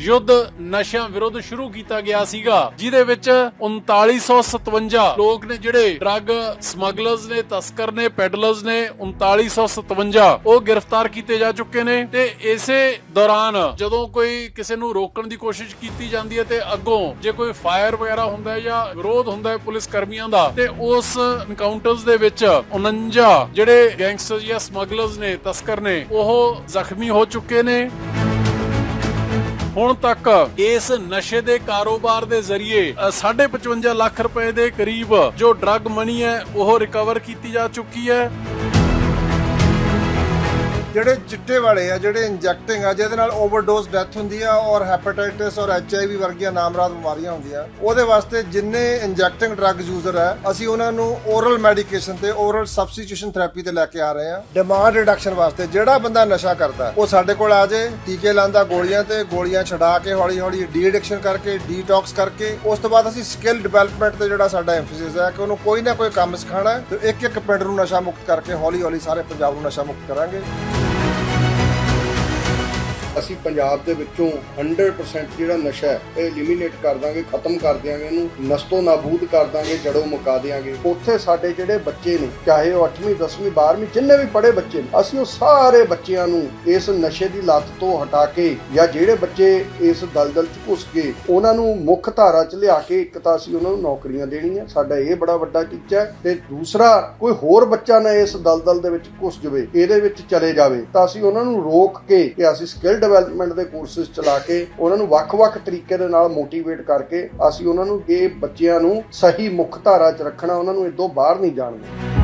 ਯੁੱਧ ਨਸ਼ਿਆਂ ਵਿਰੁੱਧ ਸ਼ੁਰੂ ਕੀਤਾ ਗਿਆ ਸੀਗਾ, ਜਿਹਦੇ ਵਿੱਚ 3957 ਲੋਕ ਨੇ ਜਿਹੜੇ ਡਰੱਗ ਸਮਗਲਰਸ ਨੇ, ਤਸਕਰ ਨੇ ਪੈਡਲਰਸ ਨੇ 3957 ਉਹ ਗ੍ਰਿਫਤਾਰ ਕੀਤੇ ਜਾ ਚੁੱਕੇ ਨੇ ਤੇ ਇਸੇ ਦੌਰਾਨ ਜਦੋਂ ਕੋਈ ਕਿਸੇ ਨੂੰ ਰੋਕਣ ਦੀ ਕੋਸ਼ਿਸ਼ ਕੀਤੀ ਜਾਂਦੀ ਹੈ ਤੇ ਅੱਗੋਂ ਜੇ ਕੋਈ ਫਾਇਰ ਵਗੈਰਾ ਹੁੰਦਾ ਹੈ ਜਾਂ ਵਿਰੋਧ ਹੁੰਦਾ ਹੈ ਪੁਲਿਸ ਕਰਮੀਆਂ ਦਾ, ਤੇ ਉਸ ਐਨਕਾਊਂਟਰਸ ਦੇ ਵਿੱਚ 49 ਜਿਹੜੇ ਗੈਂਗਸਟਰ ਜਾਂ ਸਮਗਲਰਸ ਨੇ, ਤਸਕਰ ਨੇ, ਉਹ ਜ਼ਖਮੀ ਹੋ ਚੁੱਕੇ ਨੇ। ਹੁਣ ਤੱਕ ਇਸ ਨਸ਼ੇ ਦੇ ਕਾਰੋਬਾਰ ਦੇ ਜ਼ਰੀਏ ਅ, 55 ਲੱਖ ਰੁਪਏ ਦੇ ਕਰੀਬ ਜੋ ਡਰੱਗ ਮਨੀ ਹੈ ਉਹ ਰਿਕਵਰ ਕੀਤੀ ਜਾ ਚੁੱਕੀ ਹੈ। ਜਿਹੜੇ ਚਿੱਟੇ ਵਾਲੇ ਆ, ਜਿਹੜੇ ਇੰਜੈਕਟਿੰਗ ਆ, ਜਿਹਦੇ ਨਾਲ ਓਵਰਡੋਜ਼ ਡੈਥ ਹੁੰਦੀ ਆ ਔਰ ਹੈਪੇਟਾਈਟਿਸ ਔਰ ਐਚਆਈਵੀ ਵਰਗੀਆਂ ਨਾਮਰਾਦ ਬਿਮਾਰੀਆਂ ਹੁੰਦੀਆਂ, ਉਹਦੇ ਵਾਸਤੇ ਜਿੰਨੇ ਇੰਜੈਕਟਿੰਗ ਡਰੱਗ ਯੂਜ਼ਰ ਆ, ਅਸੀਂ ਉਹਨਾਂ ਨੂੰ ਓਰਲ ਮੈਡੀਕੇਸ਼ਨ ਤੇ ਓਰਲ ਸਬਸਟੀਟਿਊਸ਼ਨ ਥੈਰੇਪੀ ਤੇ ਲੈ ਕੇ ਆ ਰਹੇ ਆ। ਡਿਮਾਂਡ ਰਿਡਕਸ਼ਨ ਵਾਸਤੇ ਜਿਹੜਾ ਬੰਦਾ ਨਸ਼ਾ ਕਰਦਾ, ਉਹ ਸਾਡੇ ਕੋਲ ਆ ਜੇ ਟੀਕੇ ਲਾਉਂਦਾ ਗੋਲੀਆਂ ਤੇ ਗੋਲੀਆਂ ਛਡਾ ਕੇ ਹੌਲੀ ਹੌਲੀ ਡੀ ਐਡਿਕਸ਼ਨ ਕਰਕੇ ਡੀਟੌਕਸ ਕਰਕੇ, ਉਸ ਤੋਂ ਬਾਅਦ ਅਸੀਂ ਸਕਿੱਲ ਡਿਵੈਲਪਮੈਂਟ ਤੇ ਜਿਹੜਾ ਸਾਡਾ ਐਮਫੈਸਿਸ ਹੈ ਕਿ ਉਹਨੂੰ ਕੋਈ ਨਾ ਕੋਈ ਕੰਮ ਸਿਖਾਉਣਾ ਹੈ ਤੇ ਇੱਕ ਇੱਕ ਪਿੰਡ ਨੂੰ ਨਸ਼ਾ ਮੁਕਤ ਕਰਕੇ ਹੌਲੀ ਹੌਲੀ ਸਾਰੇ ਪੰਜਾਬ ਨੂੰ ਨਸ਼ਾ ਮੁਕਤ ਕਰਾਂਗੇ। Thank you. ਅਸੀਂ ਪੰਜਾਬ ਦੇ ਵਿੱਚੋਂ 100% ਜਿਹੜਾ ਨਸ਼ਾ ਹੈ, ਇਹ ਐਲੀਮੀਨੇਟ ਕਰ ਦਾਂਗੇ, ਖਤਮ ਕਰ ਦਿਆਂਗੇ ਇਹਨੂੰ, ਨਸਤੋ ਨਾਬੂਦ ਕਰ ਦਾਂਗੇ, ਜੜੋਂ ਮੁਕਾ ਦਿਆਂਗੇ। ਉੱਥੇ ਸਾਡੇ ਜਿਹੜੇ ਬੱਚੇ ਨੇ, ਚਾਹੇ ਉਹ 8ਵੀਂ 10ਵੀਂ 12ਵੀਂ ਜਿੰਨੇ ਵੀ ਪੜ੍ਹੇ ਬੱਚੇ ਨੇ, ਅਸੀਂ ਉਹ ਸਾਰੇ ਬੱਚਿਆਂ ਨੂੰ ਇਸ ਨਸ਼ੇ ਦੀ ਲੱਤ ਤੋਂ ਹਟਾ ਕੇ ਜਾਂ ਜਿਹੜੇ ਬੱਚੇ ਇਸ ਦਲਦਲ 'ਚ ਘੁਸ ਗਏ ਉਹਨਾਂ ਨੂੰ ਮੁੱਖ ਧਾਰਾ 'ਚ ਲਿਆ ਕੇ ਇੱਕ ਤਾਂ ਅਸੀਂ ਉਹਨਾਂ ਨੂੰ ਨੌਕਰੀਆਂ ਦੇਣੀਆਂ। ਸਾਡਾ ਇਹ ਬੜਾ ਵੱਡਾ ਟੀਚਾ ਹੈ। ਤੇ ਦੂਸਰਾ, ਕੋਈ ਹੋਰ ਬੱਚਾ ਨਾ ਇਸ ਦਲਦਲ ਦੇ ਵਿੱਚ ਘੁਸ ਜਾਵੇ, ਇਹਦੇ ਵਿੱਚ ਚਲੇ ਜਾਵੇ, ਤਾਂ ਅਸੀਂ ਉਹਨਾਂ ਨੂੰ ਰੋਕ ਕੇ ਕਿ ਅਸੀਂ ਸਕਿੱਲ ਡਿਵੈਲਪਮੈਂਟ ਦੇ ਕੋਰਸਸ ਚਲਾ ਕੇ ਉਹਨਾਂ ਨੂੰ ਵੱਖ-ਵੱਖ ਤਰੀਕੇ ਦੇ ਨਾਲ ਮੋਟੀਵੇਟ ਕਰਕੇ ਅਸੀਂ ਉਹਨਾਂ ਨੂੰ ਇਹ ਬੱਚਿਆਂ ਨੂੰ ਸਹੀ ਮੁੱਖ ਧਾਰਾ 'ਚ ਰੱਖਣਾ, ਉਹਨਾਂ ਨੂੰ ਇਦੋਂ ਬਾਹਰ ਨਹੀਂ ਜਾਣ ਦੇਣਾ।